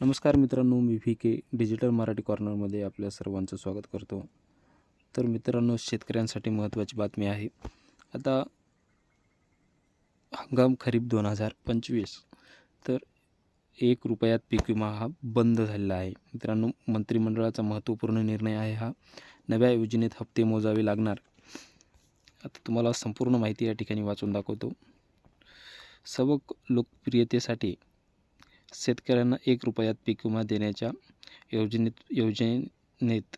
नमस्कार मित्रांनो मी व्ही के डिजिटल मराठी कॉर्नरमध्ये आपल्या सर्वांचं स्वागत करतो. तर मित्रांनो शेतकऱ्यांसाठी महत्त्वाची बातमी आहे. आता हंगाम खरीप दोन हजार पंचवीस. तर एक रुपयात पीक विमा हा बंद झालेला आहे. मित्रांनो मंत्रिमंडळाचा महत्त्वपूर्ण निर्णय आहे हा. नव्या योजनेत हप्ते मोजावे लागणार. आता तुम्हाला संपूर्ण माहिती या ठिकाणी वाचून दाखवतो. सबक लोकप्रियतेसाठी शेतकऱ्यांना एक रुपयात पीक विमा देण्याच्या योजनेत योजनेत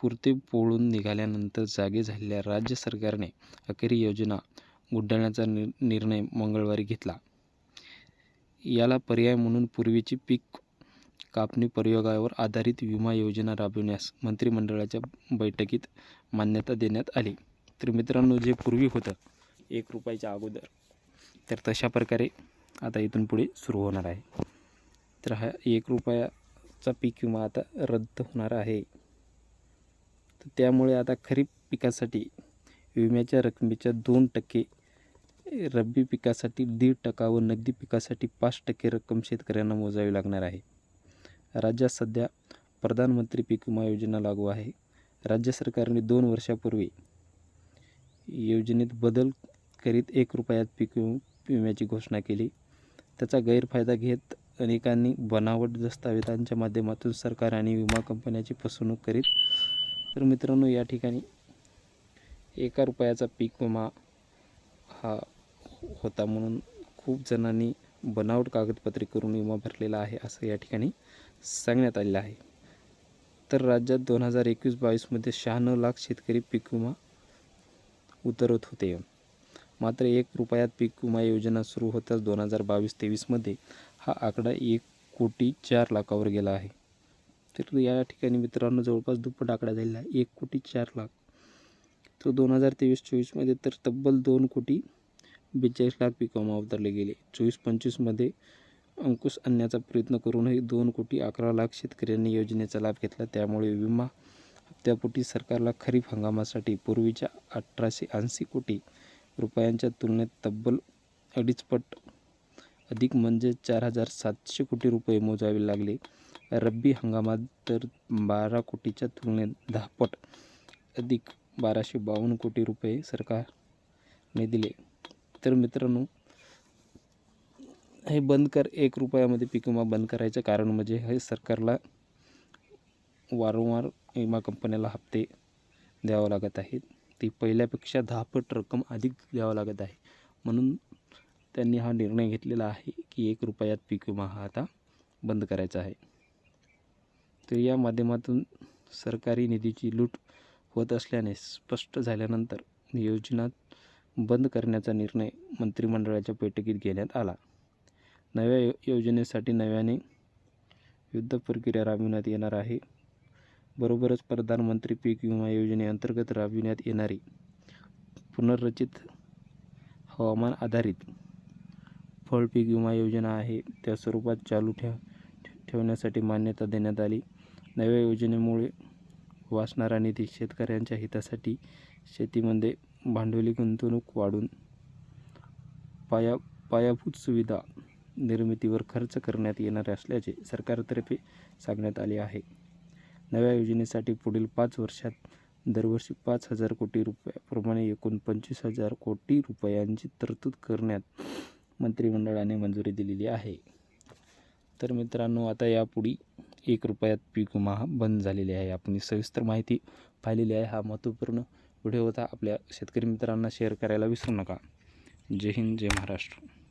पुरते पोळून निघाल्यानंतर जागे झालेल्या राज्य सरकारने अखेरी योजना गुड्डाळण्याचा नि निर्णय मंगळवारी घेतला. याला पर्याय म्हणून पूर्वीची पीक कापणी प्रयोगावर आधारित विमा योजना राबविण्यास मंत्रिमंडळाच्या बैठकीत मान्यता देण्यात आली. तर मित्रांनो जे पूर्वी होतं एक रुपयाच्या अगोदर तर तशा प्रकारे आता इथून पुढे सुरू होणार आहे. तर हा एक रुपयाचा पीक विमा आता रद्द होणार आहे. तर त्यामुळे आता खरीप पिकासाठी विम्याच्या रकमेच्या दोन टक्के रब्बी पिकासाठी दीड टक्का व नगदी पिकासाठी पाच टक्के रक्कम शेतकऱ्यांना मोजावी लागणार आहे. राज्यात सध्या प्रधानमंत्री पीक विमा योजना लागू आहे. राज्य सरकारने दोन वर्षापूर्वी योजनेत बदल करीत एक रुपयात पीक विम विम्याची घोषणा केली. त्याचा गैरफायदा घेत अनेकांनी बनावट दस्तावेजांच्या माध्यमातून सरकार आणि विमा कंपन्याची फसवणूक करीत. तर मित्रांनो या ठिकाणी एका रुपयाचा पीक विमा हा होता म्हणून खूप जणांनी बनावट कागदपत्रे करून विमा भरलेला आहे असं या ठिकाणी सांगण्यात आलेलं आहे. तर राज्यात दोन हजार एकवीस बावीसमध्ये शहाण्णव लाख शेतकरी पीक विमा उतरवत होते. मात्र एक रुपयात पीक विमा योजना सुरू होताच दोन हजार बावीस तेवीसमध्ये हा आकडा एक कोटी चार लाखावर गेला आहे. तर या ठिकाणी मित्रांनो जवळपास दुप्पट आकडा झालेला आहे. एक कोटी चार लाख. तर दोन हजार तेवीस चोवीसमध्ये तर तब्बल दोन कोटी बेचाळीस लाख पीक विमा उतरले गेले. चोवीस पंचवीसमध्ये अंकुश आणण्याचा प्रयत्न करूनही दोन कोटी अकरा लाख शेतकऱ्यांनी योजनेचा लाभ घेतला. त्यामुळे विमा हप्त्यापोटी सरकारला खरीप हंगामासाठी पूर्वीच्या अठराशे ऐंशी कोटी रुपयांच्या तुलनेत तब्बल अडीचपट अधिक म्हणजे चार हजार सातशे कोटी रुपये मोजावे लागले. रब्बी हंगामात तर बारा कोटीच्या तुलनेत दहापट अधिक बाराशे बावन्न कोटी रुपये सरकारने दिले. तर मित्रांनो हे बंद कर एक रुपयामध्ये पीक विमा बंद करायचं कारण म्हणजे हे सरकारला वारंवार विमा कंपन्याला हप्ते द्यावं लागत आहेत. ती पहिल्यापेक्षा दहापट रक्कम अधिक द्यावं लागत आहे. म्हणून त्यांनी हा निर्णय घेतलेला आहे की एक रुपयात पीक विमा हा आता बंद करायचा आहे. तर या माध्यमातून सरकारी निधीची लूट होत असल्याने स्पष्ट झाल्यानंतर योजना बंद करण्याचा निर्णय मंत्रिमंडळाच्या बैठकीत घेण्यात आला. नव्या यो योजनेसाठी नव्याने युद्ध प्रक्रिया राबविण्यात येणार आहे. बरोबरच प्रधानमंत्री पीक विमा योजनेअंतर्गत राबविण्यात येणारी पुनर्रचित हवामान आधारित फळ पीक विमा योजना आहे. त्या स्वरूपात चालू ठेव ठेवण्यासाठी मान्यता देण्यात आली. नव्या योजनेमुळे वाचणारा निधी शेतकऱ्यांच्या हितासाठी शेतीमध्ये भांडवली गुंतवणूक वाढून पाया पायाभूत सुविधा निर्मितीवर खर्च करण्यात येणार असल्याचे सरकारतर्फे सांगण्यात आले आहे. नव्या योजनेसाठी पुढील पाच वर्षात दरवर्षी पाच हजार कोटी रुपयाप्रमाणे एकूण पंचवीस हजार कोटी रुपयांची तरतूद करण्यात मंत्रिमंडळाने मंजुरी दिलेली आहे. तर मित्रांनो आता यापुढे एक रुपयात पीक विमा हा बंद झालेली आहे. आपण सविस्तर माहिती पाहिलेली आहे. हा महत्त्वपूर्ण व्हिडिओ होता. आपल्या शेतकरी मित्रांना शेअर करायला विसरू नका. जय हिंद जय महाराष्ट्र.